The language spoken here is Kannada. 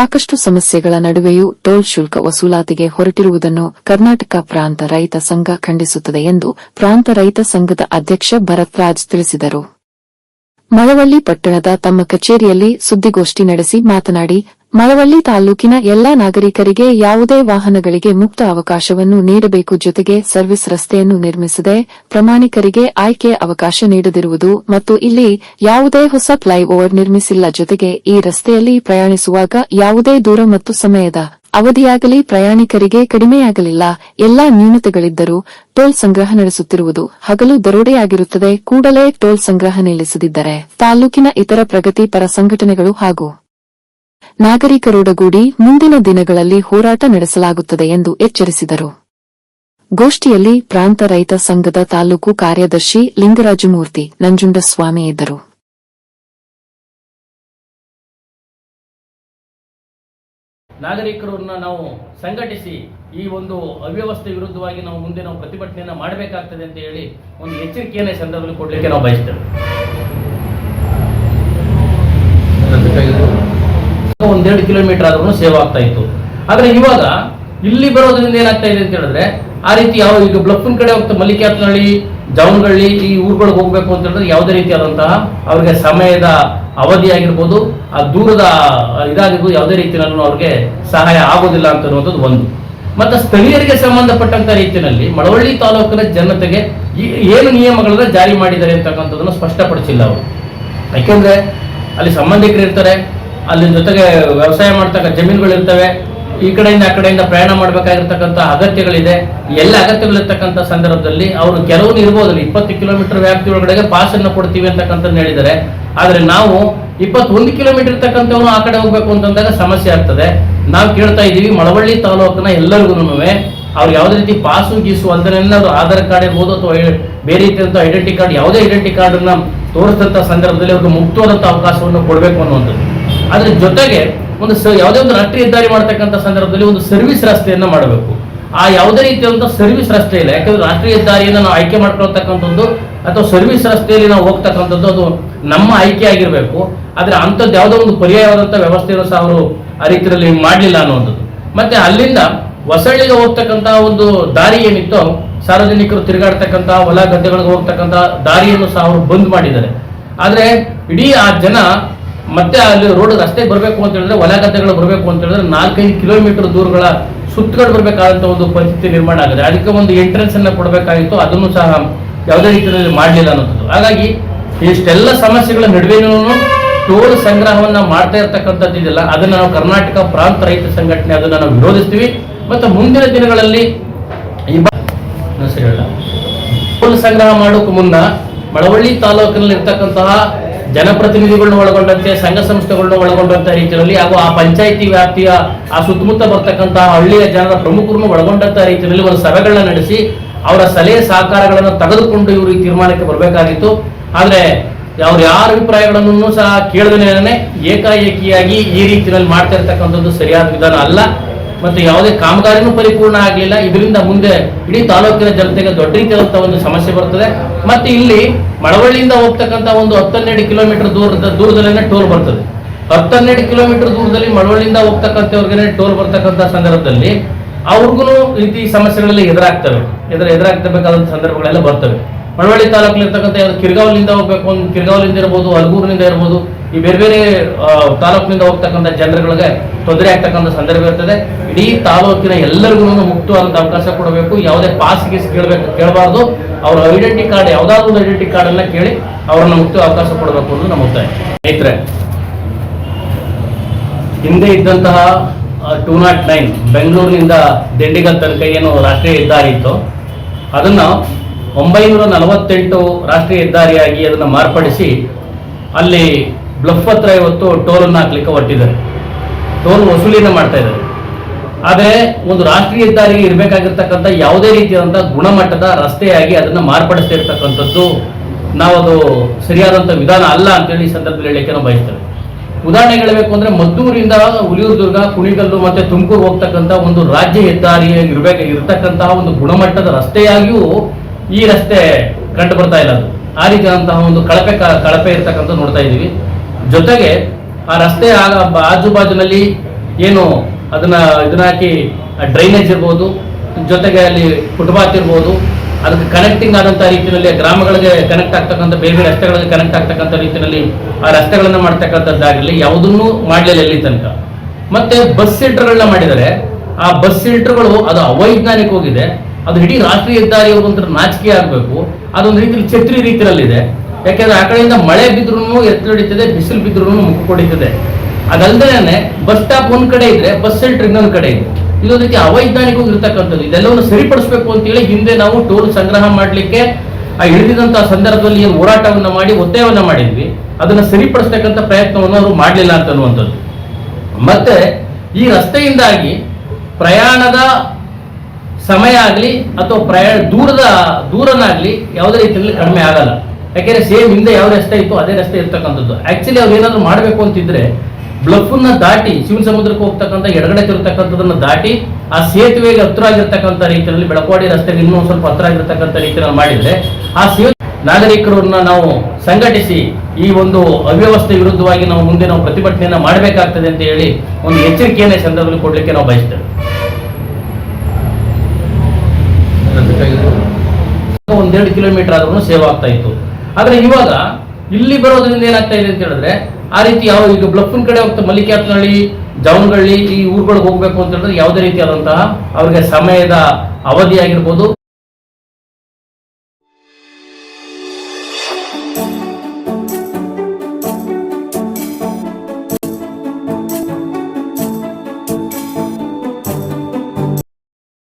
ಸಾಕಷ್ಟು ಸಮಸ್ಯೆಗಳ ನಡುವೆಯೂ ಟೋಲ್ ಶುಲ್ಕ ವಸೂಲಾತಿಗೆ ಹೊರಟಿರುವುದನ್ನು ಕರ್ನಾಟಕ ಪ್ರಾಂತ ರೈತ ಸಂಘ ಖಂಡಿಸುತ್ತದೆ ಎಂದು ಪ್ರಾಂತ ರೈತ ಸಂಘದ ಅಧ್ಯಕ್ಷ ಭರತ್ ರಾಜ್ ತಿಳಿಸಿದರು. ಮಳವಳ್ಳಿ ಪಟ್ಟಣದ ತಮ್ಮ ಕಚೇರಿಯಲ್ಲಿ ಸುದ್ದಿಗೋಷ್ಠಿ ನಡೆಸಿ ಮಾತನಾಡಿ ಮಳವಳ್ಳಿ ತಾಲೂಕಿನ ಎಲ್ಲಾ ನಾಗರಿಕರಿಗೆ ಯಾವುದೇ ವಾಹನಗಳಿಗೆ ಮುಕ್ತ ಅವಕಾಶವನ್ನು ನೀಡಬೇಕು ಜೊತೆಗೆ ಸರ್ವಿಸ್ ರಸ್ತೆಯನ್ನು ನಿರ್ಮಿಸದೆ ಪ್ರಮಾಣಿಕರಿಗೆ ಆಯ್ಕೆ ಅವಕಾಶ ನೀಡದಿರುವುದು ಮತ್ತು ಇಲ್ಲಿ ಯಾವುದೇ ಹೊಸ ಫ್ಲೈಓವರ್ ನಿರ್ಮಿಸಿಲ್ಲ ಜೊತೆಗೆ ಈ ರಸ್ತೆಯಲ್ಲಿ ಪ್ರಯಾಣಿಸುವಾಗ ಯಾವುದೇ ದೂರ ಮತ್ತು ಸಮಯದ ಅವಧಿಯಾಗಲಿ, ಪ್ರಯಾಣಿಕರಿಗೆ ಕಡಿಮೆಯಾಗಲಿಲ್ಲ, ಎಲ್ಲಾ ನ್ಯೂನತೆಗಳಿದ್ದರೂ ಟೋಲ್ ಸಂಗ್ರಹ ನಡೆಸುತ್ತಿರುವುದು ಹಗಲು ದರೋಡೆಯಾಗಿರುತ್ತದೆ, ಕೂಡಲೇ ಟೋಲ್ ಸಂಗ್ರಹ ನಿಲ್ಲಿಸದಿದ್ದರೆ ತಾಲ್ಲೂಕಿನ ಇತರ ಪ್ರಗತಿ ಪರ ಸಂಘಟನೆಗಳು ಹಾಗೂ ನಾಗರಿಕರೊಡಗೂಡಿ ಮುಂದಿನ ದಿನಗಳಲ್ಲಿ ಹೋರಾಟ ನಡೆಸಲಾಗುತ್ತದೆ ಎಂದು ಎಚ್ಚರಿಸಿದರು. ಗೋಷ್ಠಿಯಲ್ಲಿ ಪ್ರಾಂತ ರೈತ ಸಂಘದ ತಾಲೂಕು ಕಾರ್ಯದರ್ಶಿ ಲಿಂಗರಾಜಮೂರ್ತಿ ನಂಜುಂಡಸ್ವಾಮಿ ಇದ್ದರು. ನಾಗರಿಕರನ್ನ ನಾವು ಸಂಘಟಿಸಿ ಈ ಒಂದು ಅವ್ಯವಸ್ಥೆ ವಿರುದ್ಧವಾಗಿ ನಾವು ಮುಂದೆ ನಾವು ಪ್ರತಿಭಟನೆಯನ್ನು ಮಾಡಬೇಕಾಗ್ತದೆ ಅಂತ ಹೇಳಿ ಒಂದು ಎಚ್ಚರಿಕೆಯನ್ನ ಸಂದರ್ಭದಲ್ಲಿ ಕೊಡ್ಲಿಕ್ಕೆ ನಾವು ಬಯಸ್ತೇವೆ. ಒಂದೆರಡು ಕಿಲೋಮೀಟರ್ ಆದ್ರೂ ಸೇವ್ ಆಗ್ತಾ ಇತ್ತು. ಆದ್ರೆ ಇವಾಗ ಇಲ್ಲಿ ಬರೋದ್ರಿಂದ ಏನಾಗ್ತಾ ಇದೆ ಅಂತ ಹೇಳಿದ್ರೆ ಆ ರೀತಿ ಯಾವ ಈಗ ಬ್ಲಫ್ಫನ್ ಕಡೆ ಹೋಗ್ತಾ ಮಲ್ಲಿಕಾರ್ಜುನಹಳ್ಳಿ ಜವನಗಳ್ಳಿ ಈ ಊರುಗಳಿಗೆ ಹೋಗ್ಬೇಕು ಅಂತ ಹೇಳಿದ್ರೆ ಯಾವುದೇ ರೀತಿಯಾದಂತಹ ಅವ್ರಿಗೆ ಸಮಯದ ಅವಧಿ ಆಗಿರ್ಬೋದು, ಆ ದೂರದ ಇದಾಗಿರ್ಬೋದು, ಯಾವುದೇ ರೀತಿಯಲ್ಲೂ ಅವ್ರಿಗೆ ಸಹಾಯ ಆಗೋದಿಲ್ಲ ಅಂತ ಅನ್ನೋದು ಒಂದು. ಮತ್ತೆ ಸ್ಥಳೀಯರಿಗೆ ಸಂಬಂಧಪಟ್ಟಂತ ರೀತಿಯಲ್ಲಿ ಮಳವಳ್ಳಿ ತಾಲೂಕಿನ ಜನತೆಗೆ ಏನು ನಿಯಮಗಳನ್ನ ಜಾರಿ ಮಾಡಿದ್ದಾರೆ ಅಂತಕ್ಕಂಥದ್ದನ್ನು ಸ್ಪಷ್ಟಪಡಿಸಿಲ್ಲ ಅವರು. ಯಾಕೆಂದ್ರೆ ಅಲ್ಲಿ ಸಂಬಂಧಿಕರು ಇರ್ತಾರೆ ಅಲ್ಲಿ ಜೊತೆಗೆ ವ್ಯವಸಾಯ ಮಾಡ್ತಕ್ಕ ಜಮೀನುಗಳಿರ್ತವೆ. ಈ ಕಡೆಯಿಂದ ಆ ಕಡೆಯಿಂದ ಪ್ರಯಾಣ ಮಾಡಬೇಕಾಗಿರ್ತಕ್ಕಂಥ ಅಗತ್ಯಗಳಿದೆ. ಎಲ್ಲ ಅಗತ್ಯಗಳಿರ್ತಕ್ಕಂಥ ಸಂದರ್ಭದಲ್ಲಿ ಅವರು ಕೆಲವು ಇರ್ಬೋದು ಇಪ್ಪತ್ತು ಕಿಲೋಮೀಟರ್ ವ್ಯಾಪ್ತಿ ಒಳಗಡೆ ಪಾಸ್ ಅನ್ನು ಕೊಡ್ತೀವಿ ಅಂತಕ್ಕಂಥದ್ದು ಹೇಳಿದ್ದಾರೆ. ಆದರೆ ನಾವು ಇಪ್ಪತ್ತೊಂದು ಕಿಲೋಮೀಟರ್ ಇರ್ತಕ್ಕಂಥವ್ರು ಆ ಕಡೆ ಹೋಗ್ಬೇಕು ಅಂತಂದಾಗ ಸಮಸ್ಯೆ ಆಗ್ತದೆ. ನಾವು ಕೇಳ್ತಾ ಇದ್ದೀವಿ, ಮಳವಳ್ಳಿ ತಾಲೂಕಿನ ಎಲ್ಲರಿಗೂ ಅವ್ರು ಯಾವುದೇ ರೀತಿ ಪಾಸು ಗೀಸು ಅಂದ್ರೆ ಅವರು ಆಧಾರ್ ಕಾರ್ಡ್ ಇರ್ಬೋದು ಅಥವಾ ಬೇರೆ ರೀತಿಯಂಥ ಐಡೆಂಟಿ ಕಾರ್ಡ್ ಯಾವುದೇ ಐಡೆಂಟಿ ಕಾರ್ಡನ್ನು ತೋರಿಸಿದಂಥ ಸಂದರ್ಭದಲ್ಲಿ ಅವ್ರಿಗೆ ಮುಕ್ತವಾದಂಥ ಅವಕಾಶವನ್ನು ಕೊಡಬೇಕು ಅನ್ನುವಂಥದ್ದು. ಅದ್ರ ಜೊತೆಗೆ ಒಂದು ಯಾವುದೇ ಒಂದು ರಾಷ್ಟ್ರೀಯ ಹೆದ್ದಾರಿ ಮಾಡ್ತಕ್ಕಂಥ ಸಂದರ್ಭದಲ್ಲಿ ಒಂದು ಸರ್ವಿಸ್ ರಸ್ತೆಯನ್ನ ಮಾಡಬೇಕು. ಆ ಯಾವುದೇ ರೀತಿಯಾದಂಥ ಸರ್ವಿಸ್ ರಸ್ತೆ ಇಲ್ಲ. ಯಾಕಂದ್ರೆ ರಾಷ್ಟ್ರೀಯ ಹೆದ್ದಾರಿಯನ್ನು ನಾವು ಆಯ್ಕೆ ಮಾಡ್ಕೊಳ್ತಕ್ಕಂಥದ್ದು ಅಥವಾ ಸರ್ವಿಸ್ ರಸ್ತೆಯಲ್ಲಿ ನಾವು ಹೋಗ್ತಕ್ಕಂಥದ್ದು ಅದು ನಮ್ಮ ಆಯ್ಕೆ ಆಗಿರಬೇಕು. ಆದರೆ ಅಂಥದ್ದು ಯಾವುದೋ ಒಂದು ಪರ್ಯಾಯವಾದಂಥ ವ್ಯವಸ್ಥೆಯನ್ನು ಸಹ ಅವರು ಆ ರೀತಿಯಲ್ಲಿ ಮಾಡಲಿಲ್ಲ ಅನ್ನುವಂಥದ್ದು. ಮತ್ತೆ ಅಲ್ಲಿಂದ ಹೊಸಳ್ಳಿಗೆ ಹೋಗ್ತಕ್ಕಂಥ ಒಂದು ದಾರಿ ಏನಿತ್ತು, ಸಾರ್ವಜನಿಕರು ತಿರುಗಾಡ್ತಕ್ಕಂಥ, ಹೊಲ ಗದ್ದೆಗಳಿಗೆ ಹೋಗ್ತಕ್ಕಂಥ ದಾರಿಯನ್ನು ಸಹ ಅವರು ಬಂದ್ ಮಾಡಿದ್ದಾರೆ. ಆದರೆ ಇಡೀ ಆ ಜನ ಮತ್ತೆ ಅಲ್ಲಿ ರೋಡ್ ರಸ್ತೆಗೆ ಬರಬೇಕು ಅಂತ ಹೇಳಿದ್ರೆ ಹೊಲ ಗದ್ದೆಗಳು ಬರಬೇಕು ಅಂತ ಹೇಳಿದ್ರೆ ನಾಲ್ಕೈದು ಕಿಲೋಮೀಟರ್ ದೂರಗಳ ಸುತ್ತಗಳು ಬರಬೇಕಾದಂತ ಒಂದು ಪರಿಸ್ಥಿತಿ ನಿರ್ಮಾಣ ಆಗಿದೆ. ಅದಕ್ಕೆ ಒಂದು ಎಂಟ್ರೆನ್ಸ್ ಅನ್ನ ಕೊಡಬೇಕಾಗಿತ್ತು. ಅದನ್ನು ಸಹ ಯಾವುದೇ ರೀತಿಯಲ್ಲಿ ಮಾಡಲಿಲ್ಲ ಅನ್ನೋದು ಹಾಗಾಗಿ ಇಷ್ಟೆಲ್ಲ ಸಮಸ್ಯೆಗಳ ನಡುವೆನೂ ಟೋಲ್ ಸಂಗ್ರಹವನ್ನ ಮಾಡ್ತಾ ಇರ್ತಕ್ಕಂಥದ್ದು ಇದೆಲ್ಲ. ಅದನ್ನ ನಾವು ಕರ್ನಾಟಕ ಪ್ರಾಂತ ರೈತ ಸಂಘಟನೆ ಅದನ್ನ ನಾವು ವಿರೋಧಿಸ್ತೀವಿ. ಮತ್ತು ಮುಂದಿನ ದಿನಗಳಲ್ಲಿ ಈ ಟೋಲ್ ಸಂಗ್ರಹ ಮಾಡೋಕೆ ಮುನ್ನ ಮಳವಳ್ಳಿ ತಾಲೂಕಿನಲ್ಲಿ ಇರ್ತಕ್ಕಂತಹ ಜನಪ್ರತಿನಿಧಿಗಳನ್ನ ಒಳಗೊಂಡಂತೆ, ಸಂಘ ಸಂಸ್ಥೆಗಳನ್ನ ಒಳಗೊಂಡಂತ ರೀತಿಯಲ್ಲಿ ಹಾಗೂ ಆ ಪಂಚಾಯಿತಿ ವ್ಯಾಪ್ತಿಯ ಆ ಸುತ್ತಮುತ್ತ ಬರ್ತಕ್ಕಂತಹ ಹಳ್ಳಿಯ ಜನರ ಪ್ರಮುಖರನ್ನು ಒಳಗೊಂಡಂತ ರೀತಿಯಲ್ಲಿ ಒಂದು ಸಭೆಗಳನ್ನ ನಡೆಸಿ ಅವರ ಸಲಹೆ ಸಹಕಾರಗಳನ್ನು ತೆಗೆದುಕೊಂಡು ಇವರು ಈ ತೀರ್ಮಾನಕ್ಕೆ ಬರಬೇಕಾಗಿತ್ತು. ಆದ್ರೆ ಅವ್ರು ಯಾರ ಅಭಿಪ್ರಾಯಗಳನ್ನು ಸಹ ಕೇಳದೇನೆ ಏಕಾಏಕಿಯಾಗಿ ಈ ರೀತಿಯಲ್ಲಿ ಮಾಡ್ತಾ ಇರ್ತಕ್ಕಂಥದ್ದು ಸರಿಯಾದ ವಿಧಾನ ಅಲ್ಲ. ಮತ್ತು ಯಾವುದೇ ಕಾಮಗಾರಿನೂ ಪರಿಪೂರ್ಣ ಆಗಲಿಲ್ಲ. ಇದರಿಂದ ಮುಂದೆ ಇಡೀ ತಾಲೂಕಿನ ಜನತೆಗೆ ದೊಡ್ಡ ರೀತಿಯಾದಂತಹ ಒಂದು ಸಮಸ್ಯೆ ಬರ್ತದೆ. ಮತ್ತೆ ಇಲ್ಲಿ ಮಳವಳ್ಳಿಯಿಂದ ಹೋಗ್ತಕ್ಕಂಥ ಒಂದು ಹತ್ತನ್ನೆರಡು ಕಿಲೋಮೀಟರ್ ದೂರದ ದೂರದಲ್ಲೇ ಟೋಲ್ ಬರ್ತದೆ. ಹತ್ತನ್ನೆರಡು ಕಿಲೋಮೀಟರ್ ದೂರದಲ್ಲಿ ಮಳವಳ್ಳಿಯಿಂದ ಹೋಗ್ತಕ್ಕಂಥವ್ರಿಗೆ ಟೋಲ್ ಬರ್ತಕ್ಕಂಥ ಸಂದರ್ಭದಲ್ಲಿ ಅವ್ರಿಗೂ ರೀತಿ ಸಮಸ್ಯೆಗಳೆಲ್ಲ ಎದುರಾಗ್ತವೆ. ಎದುರು ಎದುರಾಗ್ತಬೇಕಾದಂಥ ಸಂದರ್ಭಗಳೆಲ್ಲ ಬರ್ತವೆ. ಮಳವಳ್ಳಿ ಯಾವ್ದು ಕಿರ್ಗಾವಲಿಂದ ಹೋಗ್ಬೇಕು ಒಂದು ಕಿರ್ಗಾವಲಿಂದ ಇರ್ಬೋದು, ಅಲ್ಗೂರ್ನಿಂದ ಇರ್ಬೋದು, ಈ ಬೇರೆ ಬೇರೆ ತಾಲೂಕಿನಿಂದ ಹೋಗ್ತಕ್ಕಂಥ ಜನರುಗಳಿಗೆ ತೊಂದರೆ ಆಗ್ತಕ್ಕಂಥ ಸಂದರ್ಭ ಇರ್ತದೆ. ಇಡೀ ತಾಲೂಕಿನ ಎಲ್ಲರಿಗೂ ಮುಕ್ತವಾದಂಥ ಅವಕಾಶ ಕೊಡಬೇಕು. ಯಾವುದೇ ಪಾಸ್ ಗೀಸ್ ಕೇಳಬೇಕು, ಕೇಳಬಾರ್ದು. ಅವ್ರ ಐಡೆಂಟಿ ಕಾರ್ಡ್ ಯಾವುದಾದ್ರೂ ಒಂದು ಐಡೆಂಟಿ ಕಾರ್ಡ್ ಅನ್ನ ಕೇಳಿ ಅವ್ರನ್ನ ಮುಕ್ತ ಅವಕಾಶ ಕೊಡಬೇಕು ಅನ್ನೋದು ನಮ್ಮ ಒತ್ತಾಯ. ಸ್ನೇಹಿತರೆ, ಹಿಂದೆ ಇದ್ದಂತಹ ಟೂ ನಾಟ್ ನೈನ್ ಬೆಂಗಳೂರಿನಿಂದ ದಿಂಡಿಗಲ್ ತನಕ ಏನು ರಾಷ್ಟ್ರೀಯ ಹೆದ್ದಾರಿ ಇತ್ತು, ಅದನ್ನು ಒಂಬೈನೂರ ನಲವತ್ತೆಂಟು ರಾಷ್ಟ್ರೀಯ ಹೆದ್ದಾರಿಯಾಗಿ ಅದನ್ನು ಮಾರ್ಪಡಿಸಿ ಅಲ್ಲಿ ಬ್ಲಫ್ ಹತ್ರ ಇವತ್ತು ಟೋಲನ್ನು ಹಾಕ್ಲಿಕ್ಕೆ ಹೊರಟಿದ್ದಾರೆ. ಟೋಲ್ ವಸೂಲಿನ ಮಾಡ್ತಾ ಇದ್ದಾರೆ. ಆದರೆ ಒಂದು ರಾಷ್ಟ್ರೀಯ ಹೆದ್ದಾರಿಗೆ ಇರಬೇಕಾಗಿರ್ತಕ್ಕಂಥ ಯಾವುದೇ ರೀತಿಯಾದಂಥ ಗುಣಮಟ್ಟದ ರಸ್ತೆಯಾಗಿ ಅದನ್ನು ಮಾರ್ಪಡಿಸ್ತಿರ್ತಕ್ಕಂಥದ್ದು ನಾವದು ಸರಿಯಾದಂಥ ವಿಧಾನ ಅಲ್ಲ ಅಂತೇಳಿ ಈ ಸಂದರ್ಭದಲ್ಲಿ ಹೇಳಲಿಕ್ಕೆ ನಾವು ಬಯಸ್ತೇವೆ. ಉದಾಹರಣೆ ಹೇಳಬೇಕು ಅಂದರೆ ಮದ್ದೂರಿಂದ ಹುಲಿಯೂರು ದುರ್ಗ, ಕುಣಿಗಲ್ಲು ಮತ್ತು ತುಮಕೂರು ಹೋಗ್ತಕ್ಕಂಥ ಒಂದು ರಾಜ್ಯ ಹೆದ್ದಾರಿಯಾಗಿ ಇರಬೇಕಾಗಿರ್ತಕ್ಕಂತಹ ಒಂದು ಗುಣಮಟ್ಟದ ರಸ್ತೆಯಾಗಿಯೂ ಈ ರಸ್ತೆ ಕಂಡು ಬರ್ತಾ ಇಲ್ಲ ಅದು. ಆ ರೀತಿಯಾದಂತಹ ಒಂದು ಕಳಪೆ ಕಳಪೆ ಇರ್ತಕ್ಕಂಥ ನೋಡ್ತಾ ಇದ್ದೀವಿ. ಜೊತೆಗೆ ಆ ರಸ್ತೆ ಆಜು ಬಾಜುನಲ್ಲಿ ಏನು ಅದನ್ನ ಇದನ್ನ ಹಾಕಿ ಡ್ರೈನೇಜ್ ಇರ್ಬೋದು, ಜೊತೆಗೆ ಅಲ್ಲಿ ಫುಟ್ಪಾತ್ ಇರ್ಬೋದು, ಅದಕ್ಕೆ ಕನೆಕ್ಟಿಂಗ್ ಆದಂಥ ರೀತಿಯಲ್ಲಿ ಗ್ರಾಮಗಳಿಗೆ ಕನೆಕ್ಟ್ ಆಗ್ತಕ್ಕಂಥ, ಬೇರೆ ಬೇರೆ ರಸ್ತೆಗಳಿಗೆ ಕನೆಕ್ಟ್ ಆಗ್ತಕ್ಕಂಥ ರೀತಿಯಲ್ಲಿ ಆ ರಸ್ತೆಗಳನ್ನ ಮಾಡ್ತಕ್ಕಂಥದ್ದಾಗಿರಲಿ ಯಾವುದನ್ನು ಮಾಡಲಿಲ್ಲ ಎಲ್ಲಿ ತನಕ. ಮತ್ತೆ ಬಸ್ ಸೆಂಟರ್ಗಳನ್ನ ಮಾಡಿದರೆ ಆ ಬಸ್ ಸೆಂಟರ್ಗಳು ಅದು ಅವೈಜ್ಞಾನಿಕ ಹೋಗಿದೆ. ಅದು ಇಡೀ ರಾಷ್ಟ್ರೀಯ ಹೆದ್ದಾರಿ ಒಂಥರ ನಾಚಿಕೆ ಆಗಬೇಕು. ಅದೊಂದು ರೀತಿಯಲ್ಲಿ ಛತ್ರಿ ರೀತಿಯಲ್ಲಿದೆ. ಯಾಕೆಂದ್ರೆ ಆ ಕಡೆಯಿಂದ ಮಳೆ ಬಿದ್ರೂ ಎತ್ತಲು ಹಿಡಿತದೆ, ಬಿಸಿಲು ಬಿದ್ರೂ ಮುಖ ಕೊಡಿತದೆ. ಅದಲ್ದೇನೆ ಬಸ್ ಸ್ಟಾಪ್ ಒಂದ್ ಕಡೆ ಇದ್ರೆ ಬಸ್ ಸೆಂಟರ್ ಇನ್ನೊಂದ್ ಕಡೆ ಇದೆ. ಇದೊಂದು ರೀತಿ ಅವೈಜ್ಞಾನಿಕವಾಗಿ ಇರ್ತಕ್ಕಂಥದ್ದು. ಇದೆಲ್ಲವನ್ನು ಸರಿಪಡಿಸಬೇಕು ಅಂತೇಳಿ ಹಿಂದೆ ನಾವು ಟೋಲ್ ಸಂಗ್ರಹ ಮಾಡಲಿಕ್ಕೆ, ಆ ಹಿಡಿದಂತಹ ಸಂದರ್ಭದಲ್ಲಿ ಏನು ಹೋರಾಟವನ್ನ ಮಾಡಿ, ಒತ್ತಾಯವನ್ನ ಮಾಡಿದ್ವಿ. ಅದನ್ನ ಸರಿಪಡಿಸ್ತಕ್ಕಂಥ ಪ್ರಯತ್ನವನ್ನು ಅವರು ಮಾಡಲಿಲ್ಲ ಅಂತ ಅನ್ನುವಂಥದ್ದು. ಮತ್ತೆ ಈ ರಸ್ತೆಯಿಂದಾಗಿ ಪ್ರಯಾಣದ ಸಮಯ ಆಗಲಿ ಅಥವಾ ಪ್ರಯಾಣ ದೂರದ, ದೂರನಾಗಲಿ ಯಾವುದೇ ರೀತಿಯಲ್ಲಿ ಕಡಿಮೆ ಆಗಲ್ಲ. ಯಾಕೆಂದ್ರೆ ಸೇಮ್ ಹಿಂದೆ ಯಾವ ರಸ್ತೆ ಇತ್ತು ಅದೇ ರಸ್ತೆ ಇರ್ತಕ್ಕಂಥದ್ದು. ಆ್ಯಕ್ಚುಲಿ ಅವ್ರು ಏನಾದರೂ ಮಾಡಬೇಕು ಅಂತಿದ್ರೆ ಬ್ಲಫನ್ನ ದಾಟಿ ಶಿವನ ಸಮುದ್ರಕ್ಕೆ ಹೋಗ್ತಕ್ಕಂಥ, ಎಡಗಡೆ ತಿರುತ್ತಕ್ಕಂಥದನ್ನ ದಾಟಿ ಆ ಸೇತುವೆಗೆ ಹತ್ರ ಆಗಿರ್ತಕ್ಕಂಥ ರೀತಿಯಲ್ಲಿ ಬೆಳಕವಾಡಿ ರಸ್ತೆಗೆ ಇನ್ನೂ ಸ್ವಲ್ಪ ಹತ್ರ ಆಗಿರ್ತಕ್ಕಂಥ ರೀತಿಯಲ್ಲಿ ಮಾಡಿದ್ರೆ ಆ ಸೇತು ನಾಗರಿಕರನ್ನ ನಾವು ಸಂಘಟಿಸಿ ಈ ಒಂದು ಅವ್ಯವಸ್ಥೆ ವಿರುದ್ಧವಾಗಿ ನಾವು ಮುಂದೆ ನಾವು ಪ್ರತಿಭಟನೆಯನ್ನ ಮಾಡಬೇಕಾಗ್ತದೆ ಅಂತ ಹೇಳಿ ಒಂದು ಎಚ್ಚರಿಕೆಯನ್ನ ಸಂದರ್ಭದಲ್ಲಿ ಕೊಡ್ಲಿಕ್ಕೆ ನಾವು ಬಯಸ್ತೇವೆ. ಒಂದೆರಡು ಕಿಲೋಮೀಟರ್ ಆದ್ರೂ ಸೇವ್ ಆಗ್ತಾ ಇತ್ತು. ಆದ್ರೆ ಇವಾಗ ಇಲ್ಲಿ ಬರೋದ್ರಿಂದ ಏನಾಗ್ತಾ ಇದೆ ಅಂತ ಹೇಳಿದ್ರೆ ಆ ರೀತಿ ಯಾವ ಈಗ ಬ್ಲಫ್ನ ಕಡೆ ಹೋಗ್ತಾ ಮಲ್ಲಿಕಾತ್ನಹಳ್ಳಿ ಜವನಗಳ್ಳಿ ಈ ಊರುಗಳಿಗೆ ಹೋಗ್ಬೇಕು ಅಂತ ಹೇಳಿದ್ರೆ ಯಾವುದೇ ರೀತಿಯಾದಂತಹ ಅವ್ರಿಗೆ ಸಮಯದ ಅವಧಿ ಆಗಿರ್ಬೋದು.